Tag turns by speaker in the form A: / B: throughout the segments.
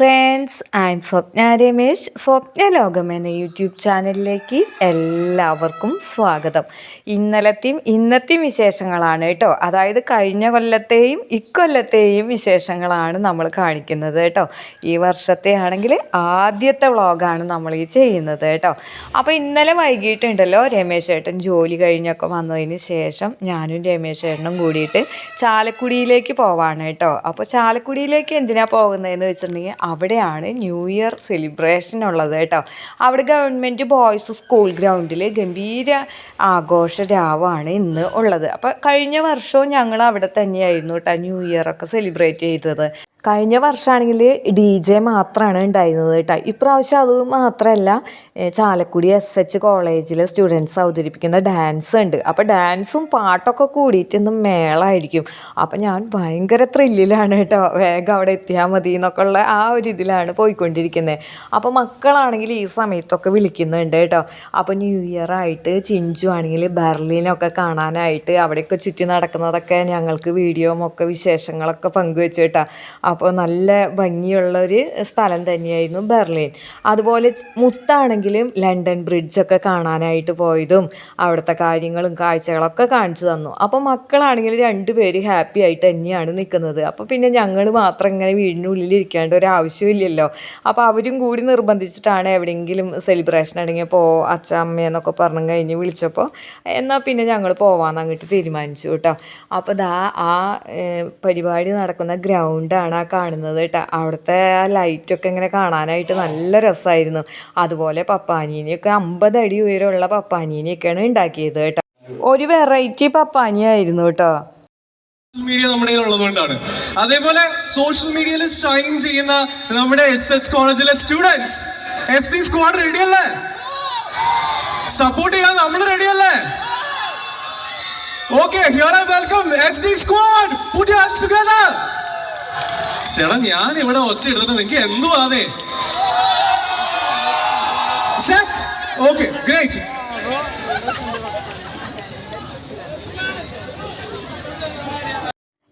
A: friend. Friends M Swapna Ramesh Swapna Lokam എന്ന YouTube ചാനലിലേക്ക് എല്ലാവർക്കും സ്വാഗതം. ഇന്നലത്തെയും ഇന്നത്തെയും വിശേഷങ്ങളാണ് കേട്ടോ. അതായത് കഴിഞ്ഞ കൊല്ലത്തെയും ഇക്കൊല്ലത്തെയും വിശേഷങ്ങളാണ് നമ്മൾ കാണിക്കുന്നത് കേട്ടോ. ഈ വർഷത്തെ ആണെങ്കിൽ ആദ്യത്തെ വ്ളോഗാണ് നമ്മൾ ഈ ചെയ്യുന്നത് കേട്ടോ. അപ്പോൾ ഇന്നലെ വൈകിട്ടുണ്ടല്ലോ രമേശ് ഏട്ടൻ ജോലി കഴിഞ്ഞൊക്കെ വന്നതിന് ശേഷം ഞാനും രമേശ് ഏട്ടനും കൂടിയിട്ട് ചാലക്കുടിയിലേക്ക് പോവാണ് കേട്ടോ. അപ്പോൾ ചാലക്കുടിയിലേക്ക് എന്തിനാണ് പോകുന്നതെന്ന് വെച്ചിട്ടുണ്ടെങ്കിൽ അവിടെയാണ് ന്യൂ ഇയർ സെലിബ്രേഷൻ ഉള്ളത് കേട്ടോ. അവിടെ ഗവൺമെന്റ് ബോയ്സ് സ്കൂൾ ഗ്രൗണ്ടിൽ ഗംഭീര ആഘോഷ രാവാണ് ഇന്ന് ഉള്ളത്. അപ്പോൾ കഴിഞ്ഞ വർഷവും ഞങ്ങൾ അവിടെ തന്നെയായിരുന്നു കേട്ടോ ന്യൂ ഇയർ ഒക്കെ സെലിബ്രേറ്റ് ചെയ്തത്. കഴിഞ്ഞ വർഷമാണെങ്കിൽ ഡി ജെ മാത്രമാണ് ഉണ്ടായിരുന്നത് കേട്ടോ. ഇപ്രാവശ്യം അത് മാത്രമല്ല ചാലക്കുടി എസ് എച്ച് കോളേജിലെ സ്റ്റുഡൻസ് അവതരിപ്പിക്കുന്ന ഡാൻസ് ഉണ്ട്. അപ്പോൾ ഡാൻസും പാട്ടൊക്കെ കൂടിയിട്ട് ഇന്ന് മേളായിരിക്കും. അപ്പോൾ ഞാൻ ഭയങ്കര ത്രില്ലിലാണ് കേട്ടോ. വേഗം അവിടെ എത്തിയാൽ മതി എന്നൊക്കെ ഉള്ള ആ ഒരു ഇതിലാണ് പോയിക്കൊണ്ടിരിക്കുന്നത് അപ്പോൾ മക്കളാണെങ്കിൽ ഈ സമയത്തൊക്കെ വിളിക്കുന്നുണ്ട് കേട്ടോ. അപ്പോൾ ന്യൂ ഇയർ ആയിട്ട് ചിഞ്ചു ആണെങ്കിൽ ബെർലിനൊക്കെ കാണാനായിട്ട് അവിടെയൊക്കെ ചുറ്റി നടക്കുന്നതൊക്കെ ഞങ്ങൾക്ക് വീഡിയോമൊക്കെ വിശേഷങ്ങളൊക്കെ പങ്കുവെച്ച് കേട്ടോ. അപ്പോൾ നല്ല ഭംഗിയുള്ള ഒരു സ്ഥലം തന്നെയായിരുന്നു ബെർലിൻ. അതുപോലെ മുത്താണെങ്കിലും ലണ്ടൻ ബ്രിഡ്ജൊക്കെ കാണാനായിട്ട് പോയതും അവിടുത്തെ കാര്യങ്ങളും കാഴ്ചകളൊക്കെ കാണിച്ചു തന്നു. അപ്പോൾ മക്കളാണെങ്കിൽ രണ്ടുപേര് ഹാപ്പി ആയിട്ട് തന്നെയാണ് നിൽക്കുന്നത്. അപ്പോൾ പിന്നെ ഞങ്ങൾ മാത്രം ഇങ്ങനെ വീടിനുള്ളിൽ ഇരിക്കേണ്ട ഒരു ആവശ്യമില്ലല്ലോ അപ്പോൾ അവരും കൂടി നിർബന്ധിച്ചിട്ടാണ് എവിടെയെങ്കിലും സെലിബ്രേഷൻ ആണെങ്കിൽ പോ അച്ഛ അമ്മ എന്നൊക്കെ പറഞ്ഞു കഴിഞ്ഞ് വിളിച്ചപ്പോൾ എന്നാൽ പിന്നെ ഞങ്ങൾ പോവാന്ന് അങ്ങോട്ട് തീരുമാനിച്ചു കേട്ടോ. അപ്പോൾ ദാ ആ പരിപാടി നടക്കുന്ന ഗ്രൗണ്ടാണ് കാണുന്നത് കേട്ടോ. അവിടുത്തെ ആ ലൈറ്റൊക്കെ ഇങ്ങനെ കാണാനായിട്ട് നല്ല രസമായിരുന്നു അതുപോലെ പപ്പാനീനെയൊക്കെ അമ്പത് അടി ഉയരമുള്ള പപ്പാനീനെയൊക്കെയാണ് ഉണ്ടാക്കിയത് കേട്ടോ. ഒരു വെറൈറ്റി പപ്പാനിയായിരുന്നു കേട്ടോ.
B: മീഡിയ നമ്മുടെ ഉള്ളതുകൊണ്ടാണ് അതേപോലെ സോഷ്യൽ മീഡിയയിൽ ഷൈൻ ചെയ്യുന്ന നമ്മുടെ എസ് എച്ച് കോളേജിലെ students S D squad ready അല്ലേ? സപ്പോർട്ട് ചെയ്യാൻ നമ്മൾ റെഡി അല്ലേ? Okay welcome S D squad ചേട്ടാ ഞാൻ ഇവിടെ ഒച്ച ഇടുന്നത് നിങ്ങൾക്ക് എന്തുവാന്നേ? ഓക്കെ ഗ്രേറ്റ്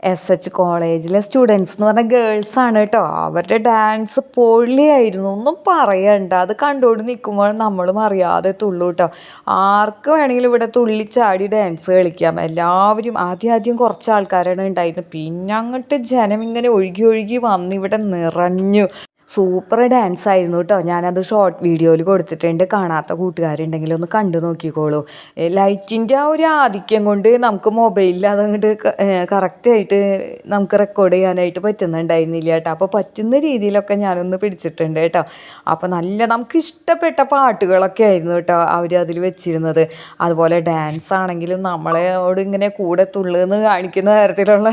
A: എസ് എച്ച് കോളേജിലെ സ്റ്റുഡൻസ് എന്ന് പറഞ്ഞാൽ ഗേൾസ് ആണ് കേട്ടോ അവരുടെ ഡാൻസ് പൊള്ളിയായിരുന്നു. ഒന്നും പറയണ്ട. അത് കണ്ടുകൊണ്ട് നിൽക്കുമ്പോൾ നമ്മളും അറിയാതെ തുള്ളു കേട്ടോ ആർക്ക് വേണമെങ്കിലും ഇവിടെ തുള്ളിച്ചാടി ഡാൻസ് കളിക്കാം. എല്ലാവരും ആദ്യം ആദ്യം കുറച്ച് ആൾക്കാരാണ് ഉണ്ടായിരുന്നത്. പിന്നെ അങ്ങോട്ട് ജനം ഇങ്ങനെ ഒഴുകി ഒഴുകി വന്ന് ഇവിടെ നിറഞ്ഞു. സൂപ്പർ ഡാൻസ് ആയിരുന്നു കേട്ടോ ഞാനത് ഷോർട്ട് വീഡിയോയിൽ കൊടുത്തിട്ടുണ്ട്. കാണാത്ത കൂട്ടുകാരുണ്ടെങ്കിൽ ഒന്ന് കണ്ടു നോക്കിക്കോളൂ. ലൈറ്റിന്റെ ആ ഒരു ആധിക്യം കൊണ്ട് നമുക്ക് മൊബൈലിൽ അതങ്ങോട്ട് കറക്റ്റായിട്ട് നമുക്ക് റെക്കോർഡ് ചെയ്യാനായിട്ട് പറ്റുന്നുണ്ടായിരുന്നില്ല കേട്ടോ അപ്പോൾ പറ്റുന്ന രീതിയിലൊക്കെ ഞാനൊന്ന് പിടിച്ചിട്ടുണ്ട് കേട്ടോ അപ്പോൾ നല്ല നമുക്ക് ഇഷ്ടപ്പെട്ട പാട്ടുകളൊക്കെ ആയിരുന്നു കേട്ടോ അവർ അതിൽ വെച്ചിരുന്നത്. അതുപോലെ ഡാൻസ് ആണെങ്കിലും നമ്മളോട് ഇങ്ങനെ കൂടെ തുള്ളുന്ന് കാണിക്കുന്ന തരത്തിലുള്ള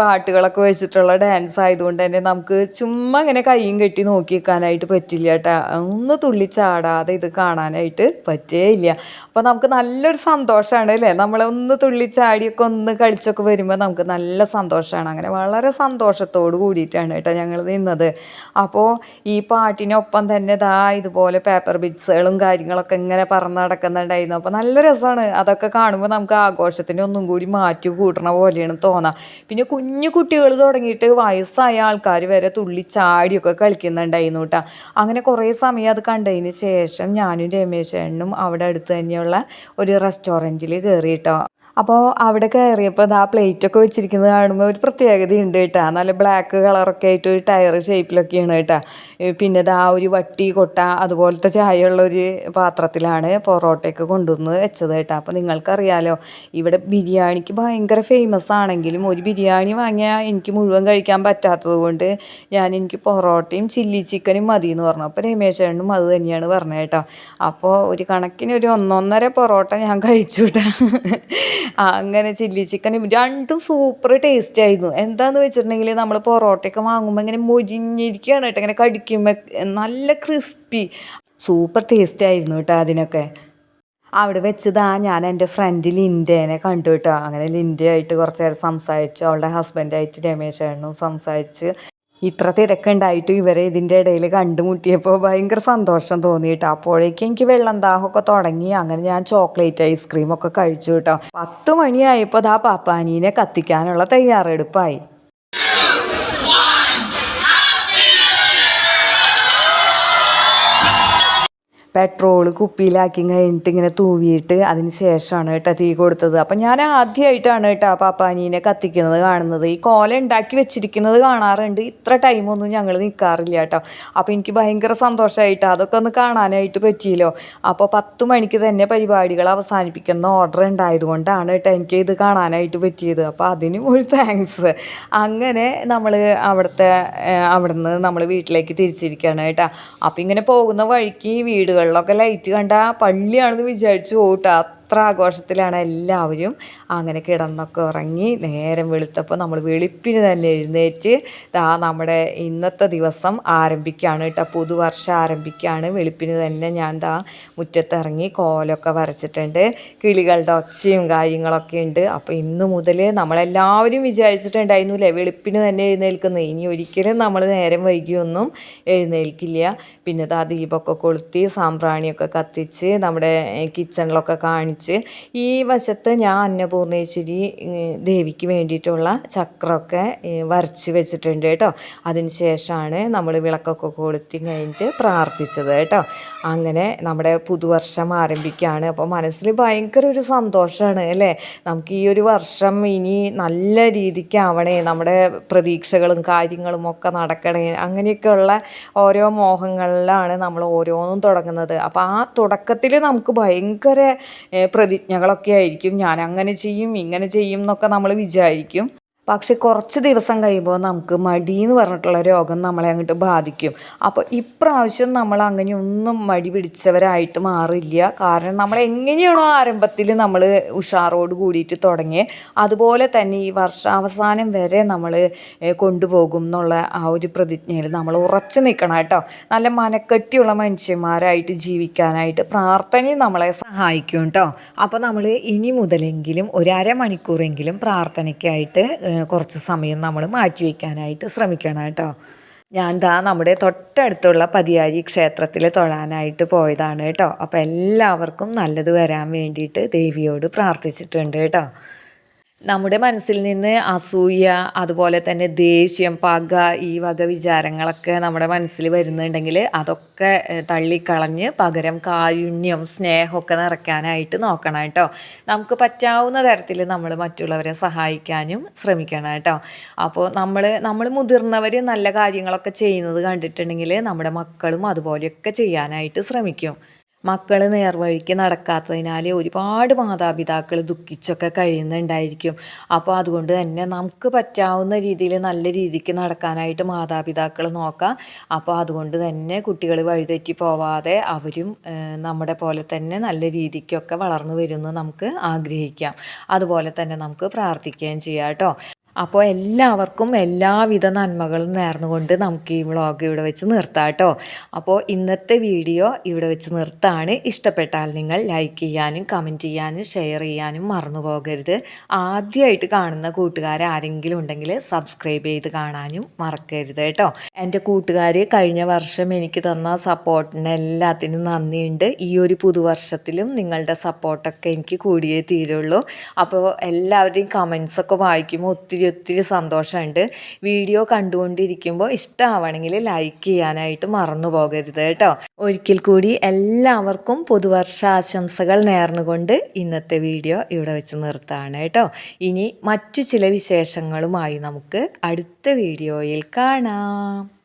A: പാട്ടുകളൊക്കെ വെച്ചിട്ടുള്ള ഡാൻസ് ആയതുകൊണ്ട് തന്നെ നമുക്ക് ചുമ്മാ ഇങ്ങനെ കൈയും കെട്ടി നോക്കിക്കാനായിട്ട് പറ്റില്ല കേട്ടോ. ഒന്ന് തുള്ളിച്ചാടാതെ ഇത് കാണാനായിട്ട് പറ്റേ ഇല്ല അപ്പോൾ നമുക്ക് നല്ലൊരു സന്തോഷമാണ് അല്ലേ? നമ്മളെ ഒന്ന് തുള്ളിച്ചാടിയൊക്കെ ഒന്ന് കളിച്ചൊക്കെ വരുമ്പോൾ നമുക്ക് നല്ല സന്തോഷമാണ് അങ്ങനെ വളരെ സന്തോഷത്തോട് കൂടിയിട്ടാണ് കേട്ടോ ഞങ്ങൾ നിന്നത്. അപ്പോൾ ഈ പാട്ടിനൊപ്പം തന്നെ ദാ ഇതുപോലെ പേപ്പർ ബിറ്റ്സുകളും കാര്യങ്ങളൊക്കെ ഇങ്ങനെ പറന്ന് നടക്കുന്നുണ്ടായിരുന്നു. അപ്പോൾ നല്ല രസമാണ് അതൊക്കെ കാണുമ്പോൾ നമുക്ക് ആഘോഷത്തിന് ഒന്നും കൂടി മാറ്റി കൂട്ടണ പോലെയാണ് തോന്നാം. പിന്നെ കുഞ്ഞു കുട്ടികൾ തുടങ്ങിയിട്ട് വയസ്സായ ആൾക്കാർ വരെ തുള്ളി ചാടിയൊക്കെ കളിക്കുന്നുണ്ടായിരുന്നു കേട്ടോ അങ്ങനെ കുറേ സമയം അത് കണ്ടതിന് ശേഷം ഞാനും രമേശേണ്ണനും അവിടെ അടുത്ത് തന്നെയുള്ള ഒരു റെസ്റ്റോറന്റിൽ കയറി കേട്ടോ അപ്പോൾ അവിടെ കയറിയപ്പോൾ അത് ആ പ്ലേറ്റൊക്കെ വെച്ചിരിക്കുന്നത് കാണുമ്പോൾ ഒരു പ്രത്യേകതയുണ്ട് കേട്ടോ. നല്ല ബ്ലാക്ക് കളറൊക്കെ ആയിട്ട് ഒരു ടയർ ഷേപ്പിലൊക്കെയാണ് കേട്ടോ. പിന്നെ ആ ഒരു വട്ടി കൊട്ട അതുപോലത്തെ ചായയുള്ള ഒരു പാത്രത്തിലാണ് പൊറോട്ടയൊക്കെ കൊണ്ടുവന്ന് വെച്ചത് കേട്ടോ. അപ്പോൾ നിങ്ങൾക്കറിയാലോ ഇവിടെ ബിരിയാണിക്ക് ഭയങ്കര ഫേമസ് ആണെങ്കിലും ഒരു ബിരിയാണി വാങ്ങിയാൽ എനിക്ക് മുഴുവൻ കഴിക്കാൻ പറ്റാത്തത് കൊണ്ട് ഞാൻ എനിക്ക് പൊറോട്ടയും ചില്ലി ചിക്കനും മതി എന്ന് പറഞ്ഞു. അപ്പോൾ രമേശേണ്ണും അത് തന്നെയാണ് പറഞ്ഞത് കേട്ടോ. അപ്പോൾ ഒരു കണക്കിന് ഒരു ഒന്നൊന്നര പൊറോട്ട ഞാൻ കഴിച്ചു കേട്ടോ. അങ്ങനെ ചില്ലി ചിക്കനും രണ്ടും സൂപ്പർ ടേസ്റ്റ് ആയിരുന്നു. എന്താന്ന് വെച്ചിട്ടുണ്ടെങ്കിൽ നമ്മൾ പൊറോട്ടയൊക്കെ വാങ്ങുമ്പോൾ ഇങ്ങനെ മൊരിഞ്ഞിരിക്കുകയാണ് കേട്ടോ. ഇങ്ങനെ കടിക്കുമ്പോൾ നല്ല ക്രിസ്പി സൂപ്പർ ടേസ്റ്റ് ആയിരുന്നു കേട്ടോ അതിനൊക്കെ. അവിടെ വെച്ചതാ ഞാൻ എന്റെ ഫ്രണ്ട് ലിൻഡേനെ കണ്ടു കേട്ടോ. അങ്ങനെ ലിൻഡയായിട്ട് കുറച്ച് നേരം സംസാരിച്ചു. അവളുടെ ഹസ്ബൻഡായിട്ട് രമേശേണ്ണനും സംസാരിച്ച് ഇത്ര തിരക്കുണ്ടായിട്ട് ഇവരെ ഇതിന്റെ ഇടയിൽ കണ്ടുമുട്ടിയപ്പോൾ ഭയങ്കര സന്തോഷം തോന്നി കേട്ടോ അപ്പോഴേക്കും എനിക്ക് വെള്ളം ദാഹമൊക്കെ തുടങ്ങി. അങ്ങനെ ഞാൻ ചോക്ലേറ്റ് ഐസ്ക്രീമൊക്കെ കഴിച്ചു കേട്ടോ. പത്ത് മണിയായപ്പോൾ ദാ പാപ്പാനീനെ കത്തിക്കാനുള്ള തയ്യാറെടുപ്പായി. പെട്രോൾ കുപ്പിയിലാക്കി കഴിഞ്ഞിട്ട് ഇങ്ങനെ തൂവിയിട്ട് അതിന് ശേഷമാണ് കേട്ടോ തീ കൊടുത്തത്. അപ്പം ഞാൻ ആദ്യമായിട്ടാണ് കേട്ടോ പാപ്പാനീനെ കത്തിക്കുന്നത് കാണുന്നത്. ഈ കോല ഉണ്ടാക്കി വെച്ചിരിക്കുന്നത് കാണാറുണ്ട്. ഇത്ര ടൈമൊന്നും ഞങ്ങൾ നിൽക്കാറില്ല കേട്ടോ. അപ്പോൾ എനിക്ക് ഭയങ്കര സന്തോഷമായിട്ട് അതൊക്കെ ഒന്ന് കാണാനായിട്ട് പറ്റിയല്ലോ. അപ്പോൾ പത്ത് മണിക്ക് തന്നെ പരിപാടികൾ അവസാനിപ്പിക്കുന്ന ഓർഡർ ഉണ്ടായതുകൊണ്ടാണ് കേട്ടോ എനിക്ക് ഇത് കാണാനായിട്ട് പറ്റിയത്. അപ്പോൾ അതിനും ഒരു താങ്ക്സ് അങ്ങനെ നമ്മൾ അവിടുത്തെ അവിടുന്ന് നമ്മൾ വീട്ടിലേക്ക് തിരിച്ചിരിക്കുകയാണ് കേട്ടോ. അപ്പോൾ ഇങ്ങനെ പോകുന്ന വഴിക്ക് വീടുകളിലൊക്കെ ലൈറ്റ് കണ്ട പള്ളിയാണെന്ന് വിചാരിച്ചു പോട്ടാ അത്ര ആഘോഷത്തിലാണ് എല്ലാവരും അങ്ങനെ കിടന്നൊക്കെ ഉറങ്ങി നേരം വെളുത്തപ്പോൾ നമ്മൾ വെളുപ്പിന് തന്നെ എഴുന്നേറ്റ് ദാ നമ്മുടെ ഇന്നത്തെ ദിവസം ആരംഭിക്കുകയാണ് കേട്ടോ. പുതുവർഷം ആരംഭിക്കുകയാണ്. വെളുപ്പിന് തന്നെ ഞാൻ ദാ മുറ്റത്തിറങ്ങി കോലൊക്കെ വരച്ചിട്ടുണ്ട്. കിളികളുടെ ഒച്ചയും കാര്യങ്ങളൊക്കെ ഉണ്ട്. അപ്പോൾ ഇന്ന് മുതൽ നമ്മളെല്ലാവരും വിചാരിച്ചിട്ടുണ്ടായിരുന്നില്ലേ വെളുപ്പിന് തന്നെ എഴുന്നേൽക്കുന്നത്. ഇനി ഒരിക്കലും നമ്മൾ നേരം വൈകിയൊന്നും എഴുന്നേൽക്കില്ല. പിന്നെ ദാ ദീപമൊക്കെ കൊളുത്തി സാമ്പ്രാണിയൊക്കെ കത്തിച്ച് നമ്മുടെ കിച്ചണിലൊക്കെ കാണിച്ച് ഈ വശത്ത് ഞാൻ അന്നപൂർണേശ്വരി ദേവിക്ക് വേണ്ടിയിട്ടുള്ള ചക്രമൊക്കെ വരച്ച് വെച്ചിട്ടുണ്ട് കേട്ടോ. അതിന് ശേഷമാണ് നമ്മൾ വിളക്കൊക്കെ കൊളുത്തി കഴിഞ്ഞിട്ട് പ്രാർത്ഥിച്ചത് കേട്ടോ. അങ്ങനെ നമ്മുടെ പുതുവർഷം ആരംഭിക്കുകയാണ്. അപ്പോൾ മനസ്സിൽ ഭയങ്കര ഒരു സന്തോഷമാണ് അല്ലേ? നമുക്ക് ഈ ഒരു വർഷം ഇനി നല്ല രീതിക്കാവണേ നമ്മുടെ പ്രതീക്ഷകളും കാര്യങ്ങളും ഒക്കെ നടക്കണേ. അങ്ങനെയൊക്കെയുള്ള ഓരോ മോഹങ്ങളിലാണ് നമ്മൾ ഓരോന്നും തുടങ്ങുന്നത്. അപ്പോൾ ആ തുടക്കത്തിൽ നമുക്ക് ഭയങ്കര പ്രതിജ്ഞകളൊക്കെ ആയിരിക്കും. ഞാൻ അങ്ങനെ ചെയ്യും ഇങ്ങനെ ചെയ്യും എന്നൊക്കെ നമ്മൾ വിചാരിക്കും. പക്ഷെ കുറച്ച് ദിവസം കഴിയുമ്പോൾ നമുക്ക് മടി എന്ന് പറഞ്ഞിട്ടുള്ള രോഗം നമ്മളെ അങ്ങോട്ട് ബാധിക്കും. അപ്പോൾ ഇപ്രാവശ്യം നമ്മൾ അങ്ങനെ ഒന്നും മടി പിടിച്ചവരായിട്ട് മാറില്ല. കാരണം നമ്മൾ എങ്ങനെയാണോ ആരംഭത്തിൽ നമ്മൾ ഉഷാറോട് കൂടിയിട്ട് തുടങ്ങി അതുപോലെ തന്നെ ഈ വർഷാവസാനം വരെ നമ്മൾ കൊണ്ടുപോകും എന്നുള്ള ആ ഒരു പ്രതിജ്ഞയിൽ നമ്മൾ ഉറച്ചു നിൽക്കണം കേട്ടോ. നല്ല മനക്കെട്ടിയുള്ള മനുഷ്യന്മാരായിട്ട് ജീവിക്കാനായിട്ട് പ്രാർത്ഥനയും നമ്മളെ സഹായിക്കും കേട്ടോ. അപ്പോൾ നമ്മൾ ഇനി മുതലെങ്കിലും ഒരു അരമണിക്കൂറെങ്കിലും പ്രാർത്ഥനയ്ക്കായിട്ട് കുറച്ച് സമയം നമ്മൾ മാറ്റി വയ്ക്കാനായിട്ട് ശ്രമിക്കണം കേട്ടോ. ഞാൻ ദാ നമ്മുടെ തൊട്ടടുത്തുള്ള പതിയാരി ക്ഷേത്രത്തിൽ തൊഴാനായിട്ട് പോയതാണ് കേട്ടോ. അപ്പോൾ എല്ലാവർക്കും നല്ലത് വരാൻ വേണ്ടിയിട്ട് ദേവിയോട് പ്രാർത്ഥിച്ചിട്ടുണ്ട് കേട്ടോ. നമ്മുടെ മനസ്സിൽ നിന്ന് അസൂയ അതുപോലെ തന്നെ ദേഷ്യം പക ഈ വക വിചാരങ്ങളൊക്കെ നമ്മുടെ മനസ്സിൽ വരുന്നുണ്ടെങ്കിൽ അതൊക്കെ തള്ളിക്കളഞ്ഞ് പകരം കാരുണ്യം സ്നേഹമൊക്കെ നിറയ്ക്കാനായിട്ട് നോക്കണം കേട്ടോ. നമുക്ക് പറ്റാവുന്ന തരത്തിൽ നമ്മൾ മറ്റുള്ളവരെ സഹായിക്കാനും ശ്രമിക്കണം കേട്ടോ അപ്പോൾ നമ്മൾ നമ്മൾ മുതിർന്നവർ നല്ല കാര്യങ്ങളൊക്കെ ചെയ്യുന്നത് കണ്ടിട്ടുണ്ടെങ്കിൽ നമ്മുടെ മക്കളും അതുപോലെയൊക്കെ ചെയ്യാനായിട്ട് ശ്രമിക്കും. മക്കൾ നേർവഴിക്ക് നടക്കാത്തതിനാൽ ഒരുപാട് മാതാപിതാക്കൾ ദുഃഖിച്ചൊക്കെ കഴിയുന്നുണ്ടായിരിക്കും. അപ്പോൾ അതുകൊണ്ട് തന്നെ നമുക്ക് പറ്റാവുന്ന രീതിയിൽ നല്ല രീതിക്ക് നടക്കാനായിട്ട് മാതാപിതാക്കൾ നോക്കാം. അപ്പോൾ അതുകൊണ്ട് തന്നെ കുട്ടികൾ വഴിതെറ്റി പോവാതെ അവരും നമ്മുടെ പോലെ തന്നെ നല്ല രീതിക്കൊക്കെ വളർന്നു വരുന്നു നമുക്ക് ആഗ്രഹിക്കാം. അതുപോലെ തന്നെ നമുക്ക് പ്രാർത്ഥിക്കുകയും ചെയ്യാം കേട്ടോ. അപ്പോൾ എല്ലാവർക്കും എല്ലാവിധ നന്മകളും നേർന്നുകൊണ്ട് നമുക്ക് ഈ വ്ളോഗ് ഇവിടെ വെച്ച് നിർത്താം കേട്ടോ. അപ്പോൾ ഇന്നത്തെ വീഡിയോ ഇവിടെ വെച്ച് നിർത്താണ്. ഇഷ്ടപ്പെട്ടാൽ നിങ്ങൾ ലൈക്ക് ചെയ്യാനും കമന്റ് ചെയ്യാനും ഷെയർ ചെയ്യാനും മറന്നു പോകരുത്. ആദ്യമായിട്ട് കാണുന്ന കൂട്ടുകാർ ആരെങ്കിലും ഉണ്ടെങ്കിൽ സബ്സ്ക്രൈബ് ചെയ്ത് കാണാനും മറക്കരുത് കേട്ടോ. എന്റെ കൂട്ടുകാർ കഴിഞ്ഞ വർഷം എനിക്ക് തന്ന സപ്പോർട്ടിന് എല്ലാത്തിനും നന്ദിയുണ്ട്. ഈ ഒരു പുതുവർഷത്തിലും നിങ്ങളുടെ സപ്പോർട്ടൊക്കെ എനിക്ക് കൂടിയേ തീരുള്ളൂ. അപ്പോൾ എല്ലാവരുടെയും കമൻസൊക്കെ വായിക്കുമ്പോൾ ഒത്തിരി ഒത്തിരി സന്തോഷമുണ്ട്. വീഡിയോ കണ്ടുകൊണ്ടിരിക്കുമ്പോൾ ഇഷ്ടമാവണമെങ്കിൽ ലൈക്ക് ചെയ്യാനായിട്ട് മറന്നു പോകരുത് കേട്ടോ. ഒരിക്കൽ കൂടി എല്ലാവർക്കും പുതുവർഷാശംസകൾ നേർന്നുകൊണ്ട് ഇന്നത്തെ വീഡിയോ ഇവിടെ വെച്ച് നിർത്താണ് കേട്ടോ. ഇനി മറ്റു ചില വിശേഷങ്ങളുമായി നമുക്ക് അടുത്ത വീഡിയോയിൽ കാണാം.